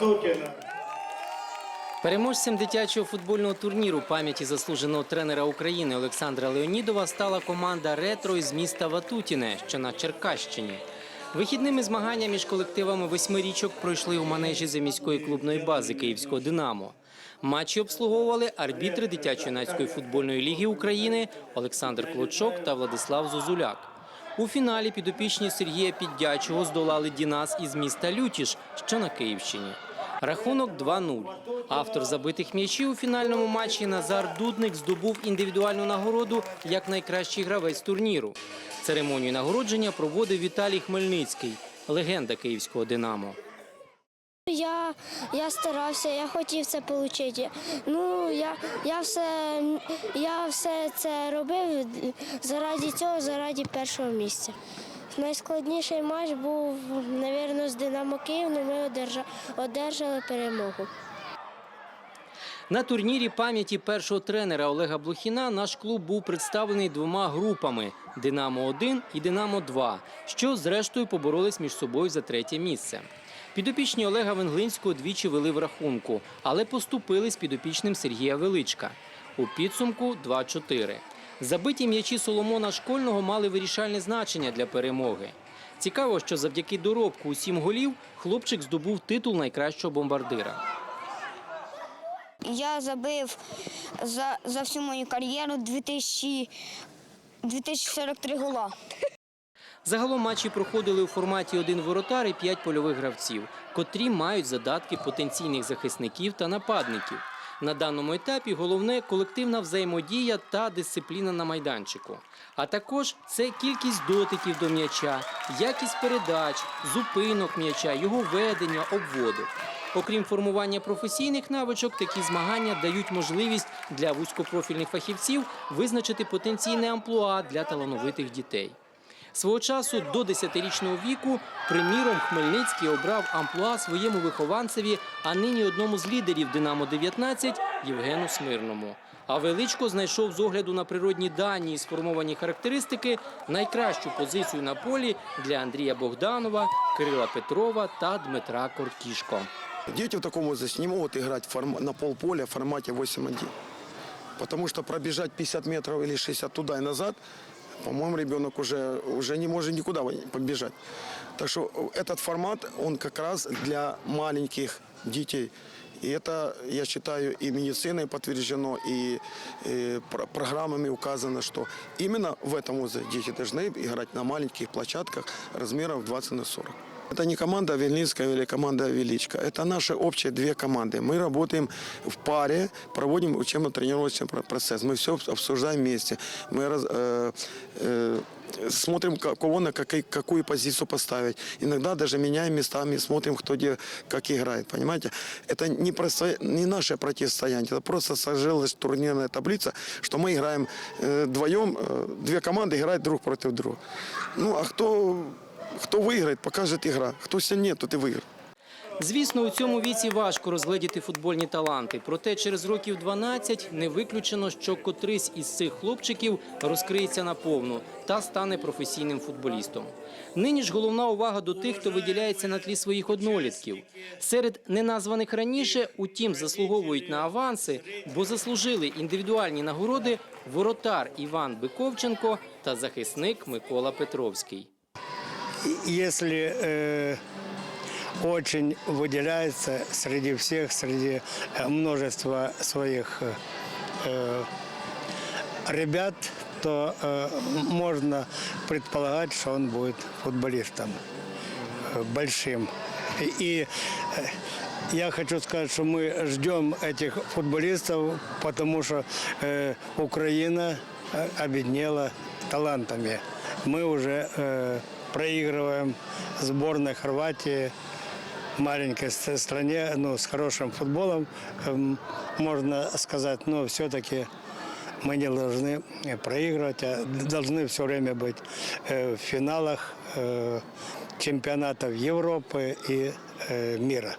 Ватутіна. Переможцем дитячого футбольного турніру пам'яті заслуженого тренера України Олександра Леонідова стала команда Ретро із міста Ватутіне, що на Черкащині. Вихідними змагання між колективами восьмирічок пройшли у манежі заміської клубної бази Київського Динамо. Матчі обслуговували арбітри дитячо-юнацької футбольної ліги України Олександр Клочок та Владислав Зозуляк. У фіналі підопічні Сергія Піддячого здолали Дінас із міста Лютіш, що на Київщині. Рахунок 2-0. Автор забитих м'ячів у фінальному матчі Назар Дудник здобув індивідуальну нагороду як найкращий гравець турніру. Церемонію нагородження проводив Віталій Хмельницький, легенда київського Динамо. Я, я старався, я хотів це отримати. Ну, я, я, все, я все це робив заради цього, заради першого місця. Найскладніший матч був, мабуть, з Динамо Київ, але ми одержали перемогу. На турнірі пам'яті першого тренера Олега Блохіна наш клуб був представлений двома групами Динамо-1 і Динамо-2, що зрештою поборолись між собою за третє місце. Підопічні Олега Венглинського двічі вели в рахунку, але поступили з підопічним Сергія Величка. У підсумку 2-4. Забиті м'ячі Соломона Школьного мали вирішальне значення для перемоги. Цікаво, що завдяки доробку у сім голів хлопчик здобув титул найкращого бомбардира. Я забив за, за всю мою кар'єру 2000, 2043 гола. Загалом матчі проходили у форматі один воротар і п'ять польових гравців, котрі мають задатки потенційних захисників та нападників. На даному етапі головне колективна взаємодія та дисципліна на майданчику. А також це кількість дотиків до м'яча, якість передач, зупинок м'яча, його ведення, обводу. Окрім формування професійних навичок, такі змагання дають можливість для вузькопрофільних фахівців визначити потенційне амплуа для талановитих дітей. Свого часу до 10-річного віку, приміром, Хмельницький обрав амплуа своєму вихованцеві, а нині одному з лідерів Динамо-19 Євгену Смирному. А Величко знайшов з огляду на природні дані і сформовані характеристики найкращу позицію на полі для Андрія Богданова, Кирила Петрова та Дмитра Кортішко. Дети в таком возрасте не могут играть на полполя в формате 8-1. Потому что пробежать 50 метров или 60 туда и назад, по-моему, ребенок уже, уже не может никуда побежать. Так что этот формат, он как раз для маленьких детей. И это, я считаю, и медициной подтверждено, и, э, про- программами указано, что именно в этом возрасте дети должны играть на маленьких площадках размеров 20 на 40. Это не команда Вильнинская или команда Величко. Это наши общие две команды. Мы работаем в паре, проводим учебно-тренировочный про- процесс. Мы все обсуждаем вместе. Мы раз- э, э, смотрим, кого на какой- какую позицию поставить. Иногда даже меняем местами, смотрим, кто где как играет. Понимаете? Это не, просто, не наше противостояние. Это просто сложилась турнирная таблица, что мы играем э, вдвоем, э, две команды играют друг против друга. Ну, а кто Хто виграє, покаже ігра. Хто сильніше, тот і виграє. Звісно, у цьому віці важко розгледіти футбольні таланти. Проте через років 12 не виключено, що котрийсь із цих хлопчиків розкриється наповну та стане професійним футболістом. Нині ж головна увага до тих, хто виділяється на тлі своїх однолітків. Серед неназваних раніше, утім, заслуговують на аванси, бо заслужили індивідуальні нагороди воротар Іван Биковченко та захисник Микола Петровський если э, очень выделяется среди всех, среди э, множества своих э, э, ребят, то э, можно предполагать, что он будет футболистом э, большим. И, и, э, я хочу сказать, что мы ждем этих футболистов, потому что э, Украина э, обеднела талантами. Мы уже э, проигрываем сборной Хорватии, маленькой с- стране, ну, с хорошим футболом, эм, можно сказать, но все-таки мы не должны э, проигрывать, а должны все время быть э, в финалах э, чемпионатов Европы и э, мира.